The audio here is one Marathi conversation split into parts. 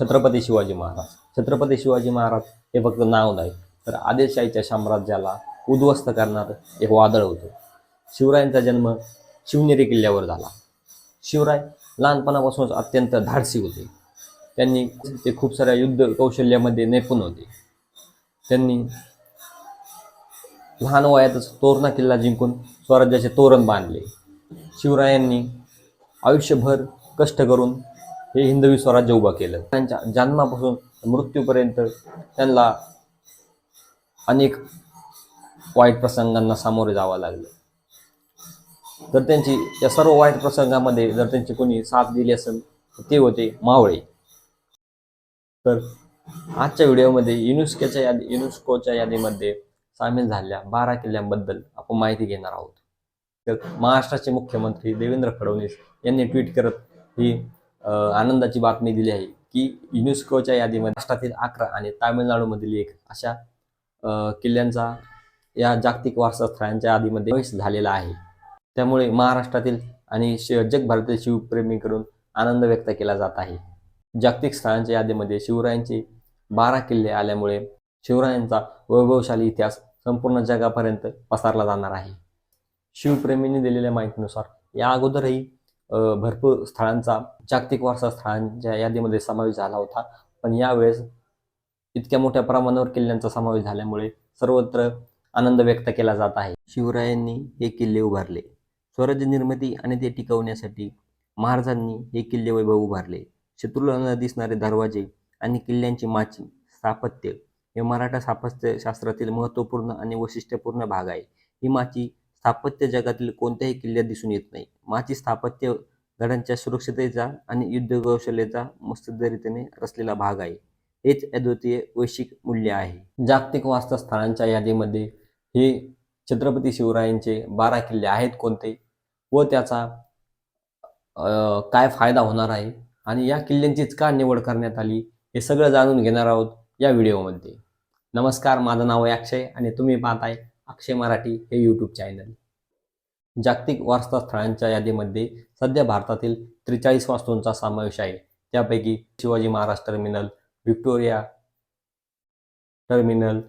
छत्रपती शिवाजी महाराज. छत्रपती शिवाजी महाराज हे फक्त नाव नाही तर आदिलशाहीच्या साम्राज्याला उद्ध्वस्त करणारं एक वादळ होतं. शिवरायांचा जन्म शिवनेरी किल्ल्यावर झाला. शिवराय लहानपणापासूनच अत्यंत धाडसी होते. त्यांनी ते खूप साऱ्या युद्ध कौशल्यामध्ये निपुण होते. त्यांनी लहान वयातच तोरणा किल्ला जिंकून स्वराज्याचे तोरण बांधले. शिवरायांनी आयुष्यभर कष्ट करून हे हिंदवी स्वराज्य उभं केलं. त्यांच्या जन्मापासून मृत्यूपर्यंत त्यांना अनेक वाईट प्रसंगांना सामोरे जावं लागलं. तर त्यांची या सर्व वाईट प्रसंगामध्ये जर त्यांची कोणी साथ दिली असेल तर ते होते मावळे. तर आजच्या व्हिडिओमध्ये युनेस्कोच्या यादी युनेस्कोच्या यादीमध्ये सामील झालेल्या बारा किल्ल्यांबद्दल आपण माहिती घेणार आहोत. तर महाराष्ट्राचे मुख्यमंत्री देवेंद्र फडणवीस यांनी ट्विट करत ही आनंदाची बातमी दिली आहे की युनेस्कोच्या यादीमध्ये महाराष्ट्रातील अकरा आणि तामिळनाडूमधील एक अशा किल्ल्यांचा या जागतिक वारसा स्थळांच्या यादीमध्ये प्रवेश झालेला आहे. त्यामुळे महाराष्ट्रातील आणि श जगभरातील शिवप्रेमीकडून आनंद व्यक्त केला जात आहे. जागतिक स्थळांच्या यादीमध्ये शिवरायांचे बारा किल्ले आल्यामुळे शिवरायांचा वैभवशाली इतिहास संपूर्ण जगापर्यंत पसरला जाणार आहे. शिवप्रेमींनी दिलेल्या माहितीनुसार या अगोदरही भरपूर स्थळांचा जागतिक वारसा स्थळांच्या यादीमध्ये समावेश झाला होता. पण यावेळेस इतक्या मोठ्या प्रमाणावर किल्ल्यांचा समावेश झाल्यामुळे सर्वत्र आनंद व्यक्त केला जात आहे. शिवरायांनी हे किल्ले उभारले. स्वराज्य निर्मिती आणि ते टिकवण्यासाठी महाराजांनी हे किल्ले वैभव उभारले. शत्रूला न दिसणारे दरवाजे आणि किल्ल्यांची माची स्थापत्य हे मराठा स्थापत्य शास्त्रातील महत्त्वपूर्ण आणि वैशिष्ट्यपूर्ण भाग आहे. ही माची स्थापत्य जगातील कोणत्याही किल्ल्यात दिसून येत नाही. माची स्थापत्य गडांच्या सुरक्षिततेचा आणि युद्ध कौशल्याचा मुस्तदरीतेने रचलेला भाग आहे. हेच अद्वितीय वैश्विक मूल्य आहे. जागतिक वास्तस्थळांच्या यादीमध्ये हे छत्रपती शिवरायांचे बारा किल्ले आहेत कोणते व त्याचा काय फायदा होणार आहे आणि या किल्ल्यांचीच का निवड करण्यात आली हे सगळं जाणून घेणार आहोत या व्हिडिओमध्ये. नमस्कार माझं नाव आहे अक्षय आणि तुम्ही पाहताय अक्षय मराठी हे यूट्यूब चॅनल जागतिक वारसा स्थळांच्या यादीमध्ये सध्या भारतातील त्रेचाळीस वास्तूंचा समावेश आहे. त्यापैकी Shivaji Maharaj terminal Victoria terminal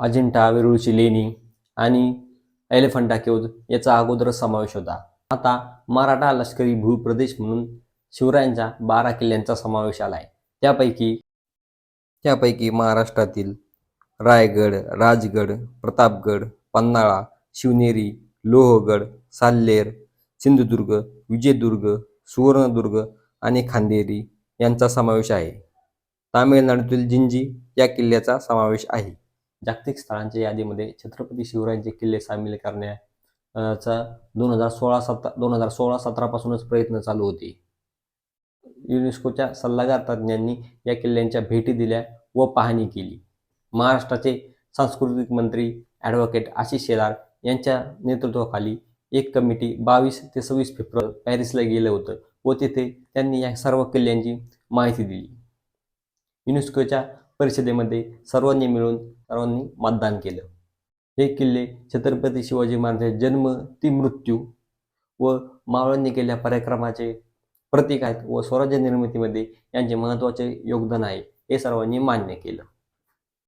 Ajanta वेरूळची लेणी आणि एलिफंटा केव्ज याचा अगोदर समावेश होता. आता मराठा लष्करी भूप्रदेश म्हणून शिवरायांच्या बारा किल्ल्यांचा समावेश आला आहे त्यापैकी त्यापैकी महाराष्ट्रातील रायगड राजगड प्रतापगड पन्हाळा शिवनेरी लोहगड साल्लेर सिंधुदुर्ग विजयदुर्ग सुवर्णदुर्ग आणि खांदेरी यांचा समावेश आहे. तामिळनाडूतील जिंजी या किल्ल्याचा समावेश आहे. जागतिक स्थळांच्या यादीमध्ये छत्रपती शिवरायांचे किल्ले सामील करण्याचा दोन हजार सोळा सतरा दोन हजार सोळा सतरापासूनच प्रयत्न चालू होते. युनेस्कोच्या सल्लागार तज्ज्ञांनी या किल्ल्यांच्या भेटी दिल्या व पाहणी केली. महाराष्ट्राचे सांस्कृतिक मंत्री ॲडव्होकेट आशिष शेलार यांच्या नेतृत्वाखाली एक कमिटी बावीस ते सव्वीस फेब्रुवारी पॅरिसला गेलं होतं व तिथे त्यांनी या सर्व किल्ल्यांची माहिती दिली. युनेस्कोच्या परिषदेमध्ये सर्वांनी मिळून सर्वांनी मतदान केलं. हे किल्ले छत्रपती शिवाजी महाराजांचे जन्म ती मृत्यू व मावळांनी केलेल्या पराक्रमाचे प्रतीक आहेत व स्वराज्य निर्मितीमध्ये यांचे महत्त्वाचे योगदान आहे हे सर्वांनी मान्य केलं.